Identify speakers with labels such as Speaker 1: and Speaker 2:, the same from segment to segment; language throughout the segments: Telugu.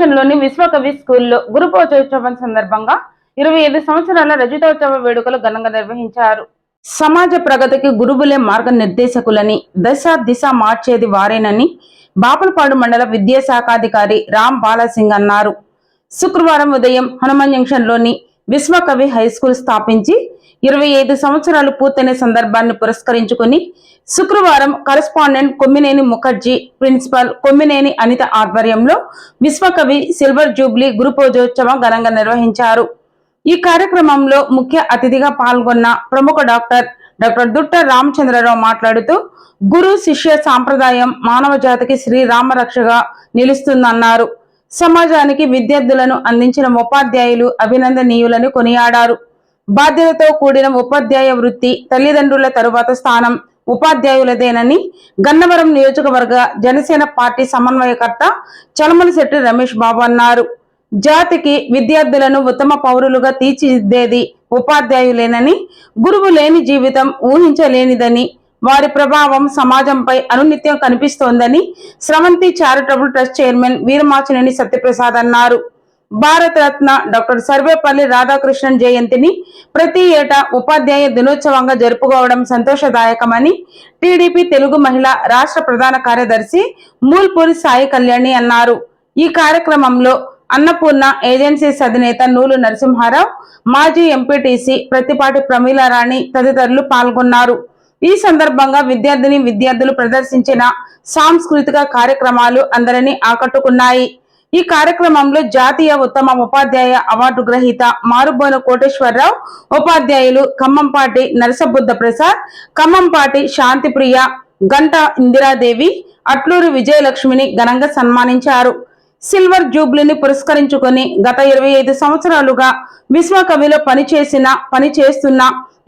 Speaker 1: జంక్షన్లోని విశ్వకవి స్కూల్లో గురుపోజోత్సవం సందర్భంగా ఇరవై ఐదు సంవత్సరాల రజతోత్సవ వేడుకలు ఘనంగా నిర్వహించారు. సమాజ ప్రగతికి గురువులే మార్గనిర్దేశకులని దశ దిశ మార్చేది వారేనని బాపులపాడు మండల విద్యాశాఖాధికారి రామ్ బాలాసింగ్ అన్నారు. శుక్రవారం ఉదయం హనుమాన్ జంక్షన్లోని విశ్వకవి హై స్కూల్ స్థాపించి ఇరవై ఐదు సంవత్సరాలు పూర్తయిన సందర్భాన్ని పురస్కరించుకుని శుక్రవారం కరస్పాండెంట్ కొమ్మినేని ముఖర్జీ ప్రిన్సిపల్ కొమ్మినేని అనిత ఆధ్వర్యంలో విశ్వకవి సిల్వర్ జూబ్లీ గురు పూజోత్సవం ఘనంగా నిర్వహించారు. ఈ కార్యక్రమంలో ముఖ్య అతిథిగా పాల్గొన్న ప్రముఖ డాక్టర్ డాక్టర్ దుట్ట రామచంద్రరావు మాట్లాడుతూ గురు శిష్య సాంప్రదాయం మానవ జాతికి శ్రీరామరక్షగా నిలుస్తుందన్నారు. సమాజానికి విద్యార్థులను అందించిన ఉపాధ్యాయులు అభినందనీయులని కొనియాడారు. బాధ్యతతో కూడిన ఉపాధ్యాయ వృత్తి తల్లిదండ్రుల తరువాత స్థానం ఉపాధ్యాయులదేనని గన్నవరం నియోజకవర్గ జనసేన పార్టీ సమన్వయకర్త చలమలశెట్టి రమేష్ బాబు అన్నారు. జాతికి విద్యార్థులను ఉత్తమ పౌరులుగా తీర్చిదిద్దేది ఉపాధ్యాయులేనని గురువు లేని జీవితం ఊహించలేనిదని వారి ప్రభావం సమాజంపై అనునిత్యం కనిపిస్తోందని Sravanthi charitable trust chairman Veeramachineni Satyaprasad అన్నారు. భారత రత్న డాక్టర్ సర్వేపల్లి రాధాకృష్ణన్ జయంతిని ప్రతి ఏటా ఉపాధ్యాయ దినోత్సవంగా జరుపుకోవడం సంతోషదాయకమని టీడీపీ తెలుగు మహిళ రాష్ట్ర ప్రధాన కార్యదర్శి మూల్పూరి సాయి కళ్యాణి అన్నారు. ఈ కార్యక్రమంలో అన్నపూర్ణ ఏజెన్సీస్ అధినేత నూలు నరసింహారావు మాజీ ఎంపీటీసీ ప్రతిపాటి ప్రమీలారాణి తదితరులు పాల్గొన్నారు. ఈ సందర్భంగా విద్యార్థిని విద్యార్థులు ప్రదర్శించిన సాంస్కృతిక కార్యక్రమాలు అందరినీ ఆకట్టుకున్నాయి. ఈ కార్యక్రమంలో జాతీయ ఉత్తమ ఉపాధ్యాయ అవార్డు గ్రహీత మారుబోన కోటేశ్వరరావు ఉపాధ్యాయులు ఖమ్మంపాటి నరసబుద్ధ ప్రసాద్ ఖమ్మంపాటి శాంతిప్రియ గంట ఇందిరాదేవి అట్లూరు విజయలక్ష్మిని ఘనంగా సన్మానించారు. సిల్వర్ జూబ్లీని పురస్కరించుకొని గత ఇరవై ఐదు సంవత్సరాలుగా విశ్వకవిలో పనిచేసిన పని చేస్తున్న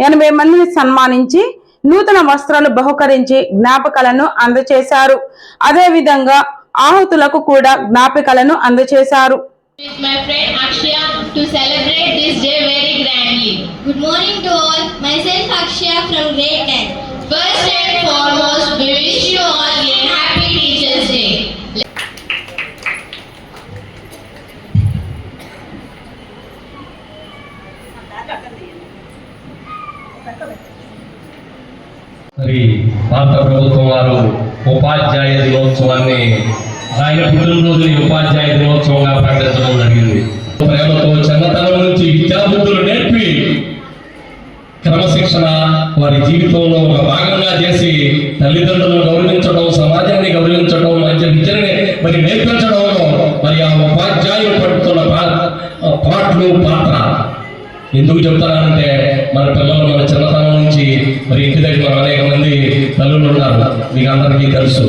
Speaker 1: ఎనభై మందిని సన్మానించి నూతన వస్త్రాలు బహుకరించి జ్ఞాపకాలను అందజేశారు. అదేవిధంగా ఆహుతులకు కూడా జ్ఞాపికలను అందజేశారు
Speaker 2: భారత ప్రభుత్వం వారు ఉపాధ్యాయ దినోత్సవాన్ని ఆయన పుట్టినరోజుని ఉపాధ్యాయ దినోత్సవంగా ప్రకటించడం జరిగింది. ప్రేమతో చిన్నతనం నుంచి విద్యాబుద్ధులు నేర్పి క్రమశిక్షణ వారి జీవితంలో ఒక భాగంగా చేసి తల్లిదండ్రులను గౌరవించడం సమాజాన్ని గౌరవించడం మంచి విద్యని మరి నేర్పించడంలో మరి ఆ ఉపాధ్యాయులు పడుతున్న పాటలు పాత్ర ఎందుకు చెప్తారంటే మన పిల్లలు మన చిన్నతనం నుంచి మరి ఇంటి దగ్గర అనేక మంది తల్లులు ఉన్నారు. మీకు అందరికీ తెలుసు.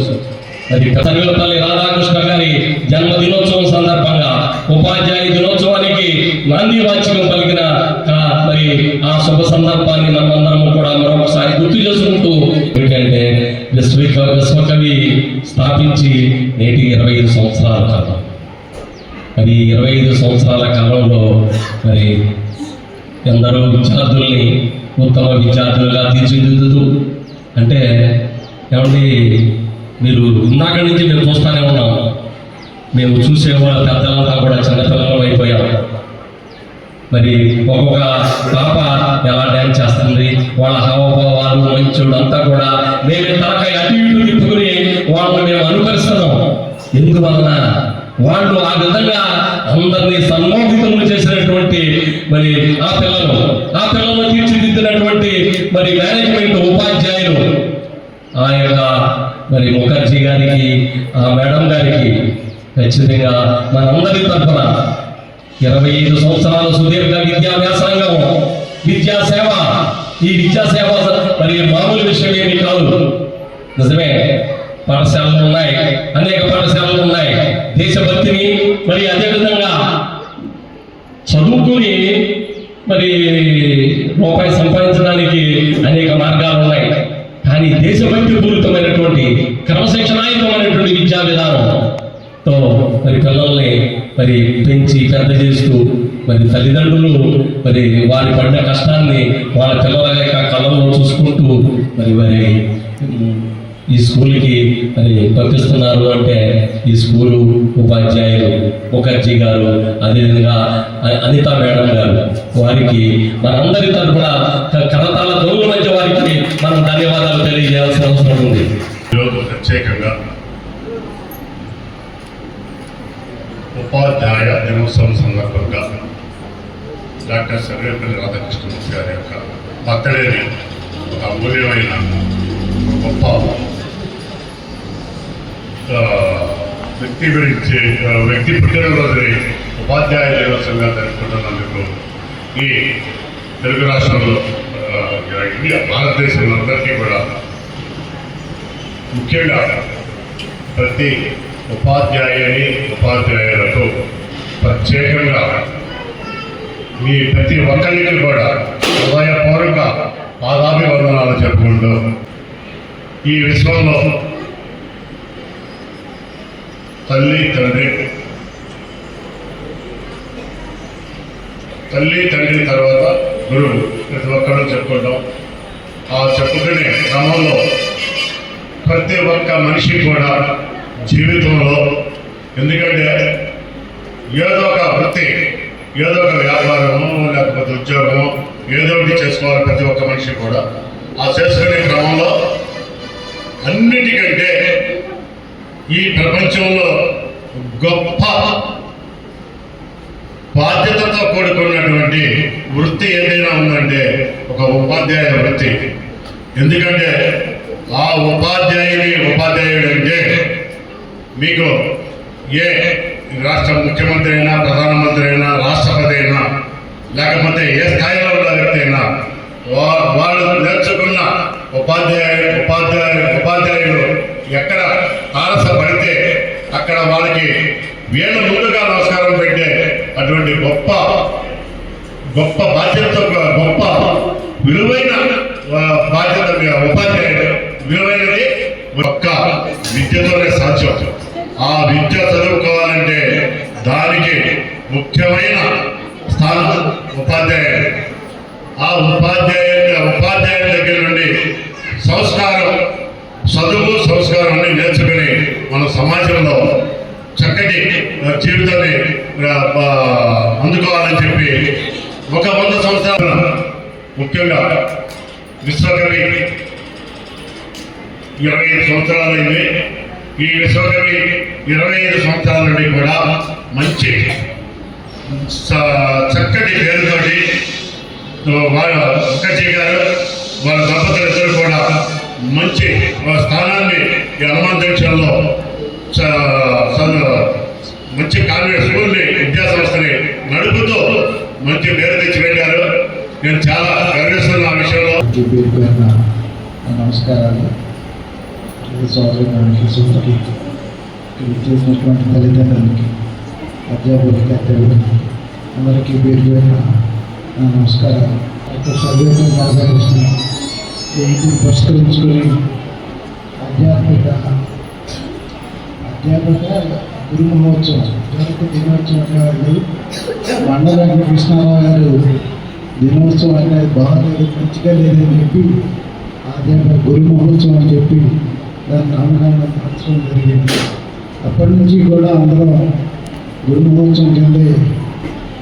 Speaker 2: మరి తల్లి రాధాకృష్ణ గారి జన్మ దినోత్సవం సందర్భంగా ఉపాధ్యాయ దినోత్సవానికి నాంది వాచ్యం పలికిన మరి ఆ శుభ సందర్భాన్ని మనమందరము కూడా మరొకసారి గుర్తు చేసుకుంటూ ఏంటంటే విశ్వక విశ్వకవి స్థాపించి నేటి ఇరవై ఐదు సంవత్సరాల కాలం. మరి ఇరవై ఐదు సంవత్సరాల కాలంలో మరి ఎందరో విద్యార్థుల్ని ఉత్తమ విద్యార్థులుగా తీర్చిదిద్దుతూ అంటే ఏమండి మీరు ఇందాక నుంచి మేము చూస్తూనే ఉన్నాం. మేము చూసేవాళ్ళ పెద్దలంతా కూడా చిన్నపిల్లలు అయిపోయాం మరి ఒక్కొక్క పాప ఎలా డ్యాన్స్ చేస్తుంది వాళ్ళ హావభావాలు మంచుడు అంతా కూడా మేమే తలకాయ అటు ఇటు తిప్పుకుని వాళ్ళని మేము అనుకరిస్తున్నాం. ఎందువలన వాళ్ళు ఆ విధంగా అందరినీ సన్మోహితులు చేసినటువంటి మరి ఆ పిల్లలు ఆ పిల్లలను తీర్చిదిద్దినటువంటి మరి మేనేజ్మెంట్ ఉపాధ్యాయులు ఆ యొక్క మరి ముఖర్జీ గారికి ఆ మేడం గారికి ఖచ్చితంగా మనందరి తరఫున ఇరవై ఐదు సంవత్సరాల సుదీర్ఘ విద్యాభ్యాసంగం విద్యా సేవ ఈ విద్యా సేవ మరి మామూలు విషయం ఏమి కాదు. నిజమే పాఠశాలలు ఉన్నాయి అనేక పాఠశాలలు ఉన్నాయి. దేశభక్తిని మరి అదేవిధంగా చదువుకుని మరి రూపాయి సంపాదించడానికి అనేక మార్గాలు ఉన్నాయి. కానీ దేశభక్తి పూరితమైనటువంటి క్రమశిక్షణాయుతమైనటువంటి విద్యా విధానంతో మరి పిల్లల్ని మరి పెంచి పెద్ద చేస్తూ మరి తల్లిదండ్రులు మరి వారి పడిన కష్టాన్ని వాళ్ళ పిల్లల యొక్క కళ్ళల్లో చూసుకుంటూ మరి మరి ఈ స్కూల్కి మరి పంపిస్తున్నారు అంటే ఈ స్కూలు ఉపాధ్యాయులు ముఖర్జీ గారు అదేవిధంగా అనిత మేడం గారు. వారికి మనందరి తరఫున కరతాల దొంగల మధ్య వారికి మనం ధన్యవాదాలు తెలియజేయాల్సిన అవసరం ఉంది.
Speaker 3: ఈరోజు ప్రత్యేకంగా ఉపాధ్యాయ దినోత్సవం సందర్భంగా డాక్టర్ సర్వేపల్లి రాధాకృష్ణమూర్తి గారి యొక్క బర్త్డేని ఒక అమూల్యమైన గొప్ప వ్యక్తి గురించి వ్యక్తి పుట్టినరోజుని ఉపాధ్యాయ దినోత్సవంగా జరుపుకుంటున్నందుకు ఈ తెలుగు రాష్ట్రంలో ఇండియా భారతదేశంలో అందరికీ కూడా ముఖ్యంగా ప్రతి ఉపాధ్యాయుని ఉపాధ్యాయులకు ప్రత్యేకంగా మీ ప్రతి ఒక్కరికి కూడా హృదయపూర్వక పాదాభివందనాలు చెప్పుకుంటూ ఈ విశ్వంలో తల్లి తండ్రి. తల్లి తండ్రి తర్వాత గురువు. ప్రతి ఒక్కరూ చెప్పుకుంటాం. ఆ చెప్పుకునే క్రమంలో ప్రతి ఒక్క మనిషి కూడా జీవితంలో ఎందుకంటే ఏదో ఒక వృత్తి ఏదో ఒక వ్యాపారము లేకపోతే ఉద్యోగము ఏదో ఒకటి చేసుకోవాలి ప్రతి ఒక్క మనిషి కూడా. ఆ చేసుకునే క్రమంలో అన్నిటికంటే ఈ ప్రపంచంలో గొప్ప బాధ్యతతో కూడుకున్నటువంటి వృత్తి ఏదైనా ఉందంటే ఒక ఉపాధ్యాయ వృత్తి. ఎందుకంటే ఆ ఉపాధ్యాయుని ఉపాధ్యాయుడు అంటే మీకు ఏ రాష్ట్ర ముఖ్యమంత్రి అయినా ప్రధానమంత్రి అయినా రాష్ట్రపతి అయినా లేకపోతే ఏ స్థాయిలో ఉన్న వ్యక్తి అయినా వా- వాళ్ళు నేర్చుకున్న ఉపాధ్యాయ ఉపాధ్యాయ ఉపాధ్యాయుడు ఎక్కడ వీళ్ళ ముందుగా నమస్కారం పెట్టే అటువంటి గొప్ప గొప్ప బాధ్యత గొప్ప విలువైన బాధ్యత ఉపాధ్యాయుడు. విలువైనది ఒక్క విద్యతోనే సాధ్యం. ఆ విద్య చదువుకోవాలంటే దానికి ముఖ్యమైన స్థానం ఉపాధ్యాయుడు ఆ ఉపాధ్యాయుని ఉపాధ్యాయుని దగ్గర నుండి సంస్కారం చదువు సంస్కారం అన్ని నేర్చుకుని మన సమాజంలో చక్కటి ఆ, జీవితాన్ని ఆ, ఆ, అందుకోవాలని చెప్పి ఒక వంద సంవత్సరాల ముఖ్యంగా విశ్వకవి ఇరవై ఐదు సంవత్సరాలైంది ఈ విశ్వకవి ఇరవై ఐదు సంవత్సరాల నుండి కూడా మంచి చక్కటి పేరుతోటి వాళ్ళ ముఖర్జీ గారు వాళ్ళ దంపతులు ఇద్దరు కూడా మంచి స్థానాన్ని ఈ హనుమాన్ మంచి కాన్వెంట్ స్కూల్ని విద్యాసంస్థని నడుపుతూ మంచి పేరు తెచ్చి వెళ్ళారు నేను చాలా గర్విస్తున్నా ఆ విషయంలో.
Speaker 4: నమస్కారాలు. ఇది సోదరి చేసినటువంటి తల్లిదండ్రులకి అధ్యాపకులకి అధ్యాపకులకి అందరికీ పేరు పేరున నమస్కారాలు. సర్వేతో సర్వేపల్లి రాధాకృష్ణ జయంతిని పురస్కరించుకొని ఆధ్యాత్మిక అధ్యాపక గురు మహోత్సవం దినోత్సవం వాళ్ళు మండలానికి కృష్ణారావు గారు దినోత్సవం అనేది బాగాలేదు మంచిగా లేదని చెప్పి ఆధ్యాత్మిక గురు మహోత్సవం అని చెప్పి దాని నామకరణం మార్చడం జరిగింది. అప్పటి నుంచి కూడా అందరం గురు మహోత్సవం కిందే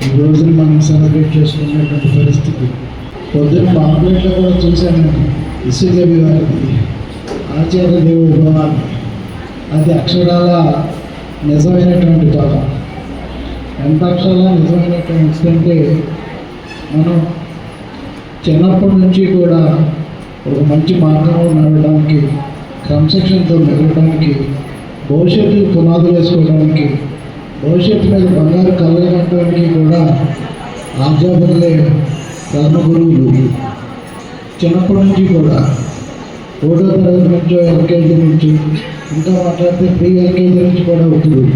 Speaker 4: ఈ రోజున మనం సెలబ్రేట్ చేసుకునేటువంటి పరిస్థితి పొద్దున్న పాంప్లెట్లో కూడా చూశాను ఇసుగవి వారిది ఆచార్య దేవుడు భవాన్ని అది అక్షరాల నిజమైనటువంటి పదం ఎంత అక్షరాల నిజమైనటువంటి అంటే మనం చిన్నప్పటి నుంచి కూడా ఒక మంచి మార్గంలో నడవడానికి క్రమశిక్షణతో మెలగడానికి భవిష్యత్తు పునాదులు వేసుకోవడానికి భవిష్యత్తు మీద బంగారు కలగడానికి కూడా ఆధ్యాపకులే కర్మ గురువులు చిన్నప్పటి నుంచి కూడా ఒకటో తరగతి నుంచి ఎల్కేజీ నుంచి ఇంకా మాట్లాడితే ప్రీ ఎల్కేజీ నుంచి కూడా అవుతుంది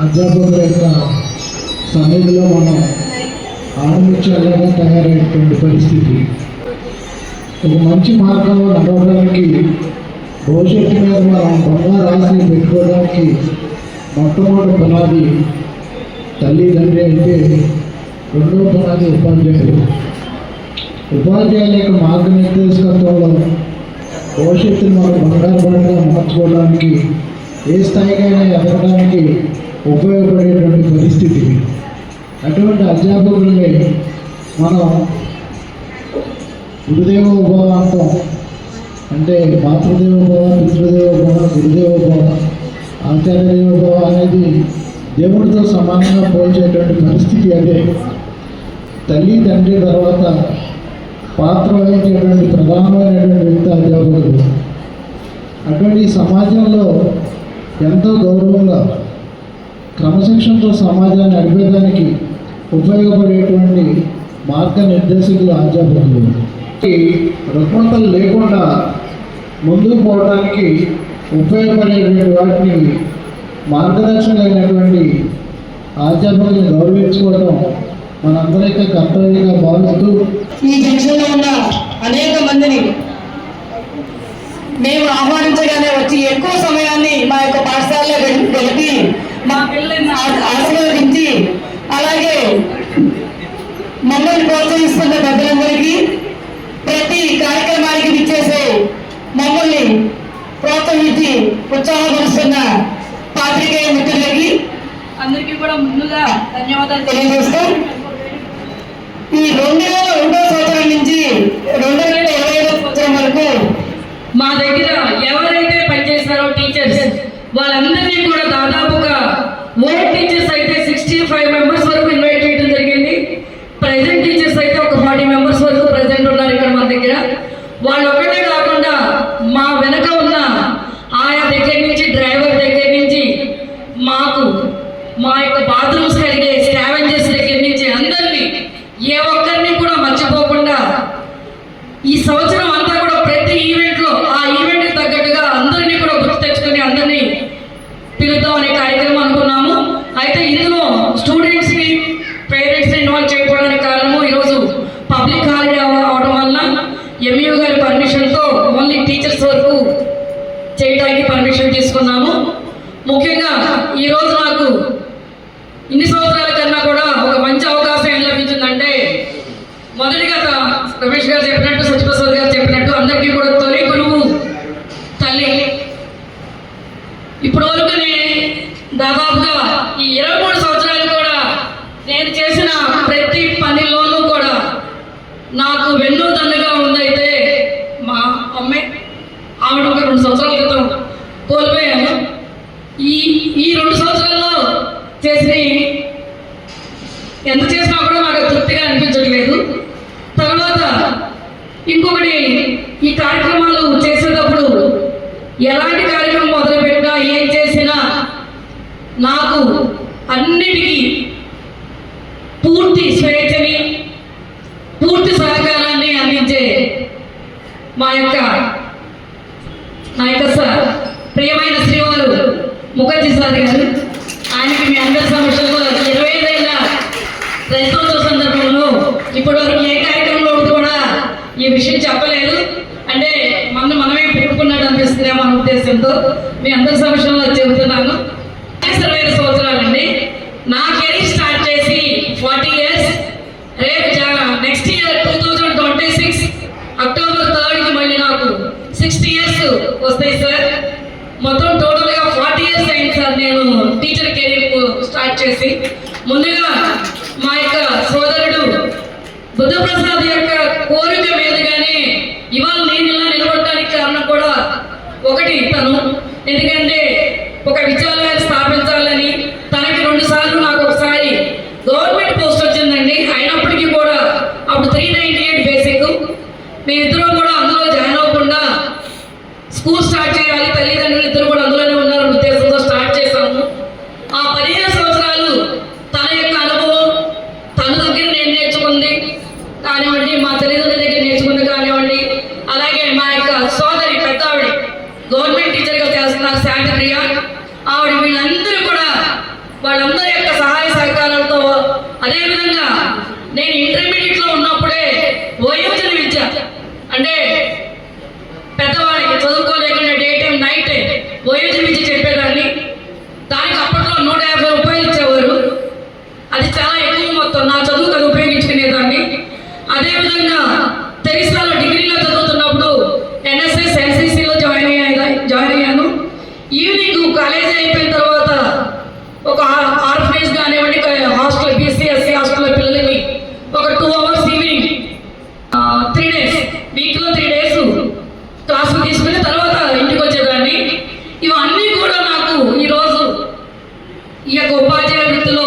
Speaker 4: అధ్యాపకుల యొక్క సన్నిధిలో మనం ఆనందించేలాగా తయారైనటువంటి పరిస్థితి ఒక మంచి మార్గంలో నడవడానికి భవిష్యత్తు మీద మనం బంగారు ఆశని పెట్టుకోవడానికి మొట్టమొదటి పునాది తల్లిదండ్రి అయితే రెండవ పునాది ఉపాధ్యాయులు ఉపాధ్యాయుల యొక్క మార్గనిర్దేశకత్వంలో భవిష్యత్తును మనం బంగారు మార్చుకోవడానికి ఏ స్థాయికైనా ఎదగడానికి ఉపయోగపడేటువంటి పరిస్థితి. అటువంటి అధ్యాపకుల్ని మనం గురుదేవ భవ అంటాం. అంటే మాతృదేవ భవ పితృదేవ భవ గురుదేవ భవ ఆచార్యదేవ భవ అనేది దేవుడితో సమానంగా పోల్చేటువంటి పరిస్థితి అదే. తల్లి తండ్రి తర్వాత పాత్ర వహించేటువంటి ప్రధానమైనటువంటి వ్యక్తి అధ్యాపకుడు అటువంటి సమాజంలో ఎంతో గౌరవంగా క్రమశిక్షణతో సమాజాన్ని నడిపేదానికి ఉపయోగపడేటువంటి మార్గనిర్దేశకులు అధ్యాపకులు. ఈ రుగ్మతలు లేకుండా ముందుకు పోవడానికి ఉపయోగపడేటువంటి వాటిని మార్గదర్శకులైనటువంటి అధ్యాపకులను గౌరవించుకోవడం మనందరి యొక్క కర్తవ్యంగా భావిస్తూ
Speaker 5: ఈ జంక్షన్లో ఉన్న అనేక మందిని మేము ఆహ్వానించగానే వచ్చి ఎక్కువ సమయాన్ని మా యొక్క పాఠశాలలో గడి- గడిపి మా పిల్లల్ని ఆశీర్వదించి అలాగే మమ్మల్ని ప్రోత్సహిస్తున్న పెద్దలందరికీ ప్రతి కార్యక్రమానికి విచ్చేసే మమ్మల్ని ప్రోత్సహించి ఉత్సాహపరుస్తున్న పాత్రికేయ మిత్రులకి అందరికీ కూడా ముందుగా ధన్యవాదాలు తెలియజేస్తూ ఈ రెండు వేల రెండో సంవత్సరం నుంచి రెండు వేల ఇరవై ఐదో సంవత్సరం వరకు
Speaker 6: మా దగ్గర ఎవరైతే పనిచేస్తారో టీచర్స్ వాళ్ళందరినీ కూడా దాదాపుగా ఓల్డ్ టీచర్స్ అయితే సిక్స్టీ ఫైవ్ మెంబర్స్ వరకు ఇన్వైట్ చేయడం జరిగింది. ప్రెసెంట్ టీచర్స్ అయితే ఒక ఫార్టీ మెంబర్స్ వరకు ప్రెసెంట్ ఉన్నారు ఇక్కడ మన దగ్గర. వాళ్ళు ఒకటే కాకుండా మా వెనక ఉన్న ఆయా దగ్గర నుంచి డ్రైవర్ దగ్గర నుంచి మాకు మా యొక్క బాత్రూమ్స్ కలిగే స్కావెంజర్స్ దగ్గర నుంచి అందరినీ ఏ ఒక్కరిని కూడా మర్చిపోకుండా ఈ సంవత్సరం అంతా కూడా ప్రతి ఈవెంట్లో ఆ ఈవెంట్కి తగ్గట్టుగా అందరినీ కూడా గుర్తు తెచ్చుకొని అందరినీ పిలుద్దాం అనే కార్యక్రమం అనుకున్నాము అయితే ఇందులో స్టూడెంట్స్ని పేరెంట్స్ని ఇన్వాల్వ్ చేయకపోవడానికి కారణము ఈరోజు పబ్లిక్ హాలిడే అవడం వల్ల ఎంఈఓ గారి పర్మిషన్తో ఓన్లీ టీచర్స్ వరకు చేయడానికి పర్మిషన్ తీసుకున్నాము. ముఖ్యంగా ఈ రోజు నాకు ఇన్ని సంవత్సరాల కన్నా కూడా ఒక మంచి అవకాశం ఏం లభించిందంటే మొదటిగా త- రమేష్ గారు చెప్పినట్టు సత్యప్రసాద్ గారు చెప్పినట్టు అందరికీ కూడా తొలి గురువు తల్లి ఇప్పుడు వరకునే దాదాపుగా ఈ ఇరవై మూడు సంవత్సరాలు కూడా నేను చేసిన ప్రతి పనిలోనూ కూడా నాకు వెన్ను దన్నుగా ఉందైతే మా అమ్మే ఆవిడ ఒక రెండు సంవత్సరాల క్రితం కోల్పోయాను ఈ ఈ రెండు సంవత్సరాల్లో చేసిన ఎంత చేసినా కూడా నాకు తృప్తిగా అనిపించట్లేదు తర్వాత ఇంకొకటి ఈ కార్యక్రమాలు చేసేటప్పుడు ఎలాంటి కార్యక్రమం మొదలుపెట్టినా ఏం చేసినా నాకు అన్నిటికీ పూర్తి స్వేచ్ఛని పూర్తి సహకారాన్ని అందించే మా యొక్క నా యొక్క ప్రియమైన శ్రీవారు ముఖర్జీ సార్ గారు. ఆయనకి మీ అందరి సమస్య ఇరవై ఐదేళ్ళ క్రైస్తవ సందర్భంలో ఇప్పటి వరకు ఏ కార్యక్రమంలో కూడా ఈ విషయం చెప్పలేదు అంటే మన మనమే పెట్టుకున్నాడు అనిపిస్తుంది మన ఉద్దేశంతో ఎంత సంవత్సరాలు చెబుతున్నాను. ఇరవై ఐదు సంవత్సరాలండి నా కెరీర్ స్టార్ట్ చేసి ఫార్టీ ఇయర్స్. రేపు next year two thousand twenty six October థర్డ్కి మళ్ళీ నాకు సిక్స్టీ ఇయర్స్ వస్తాయి సార్. మొత్తం టోటల్గా ఫార్టీ ఇయర్స్ అయింది సార్ నేను టీచర్ కెరీర్ స్టార్ట్ చేసి. ముందుగా రీతిలో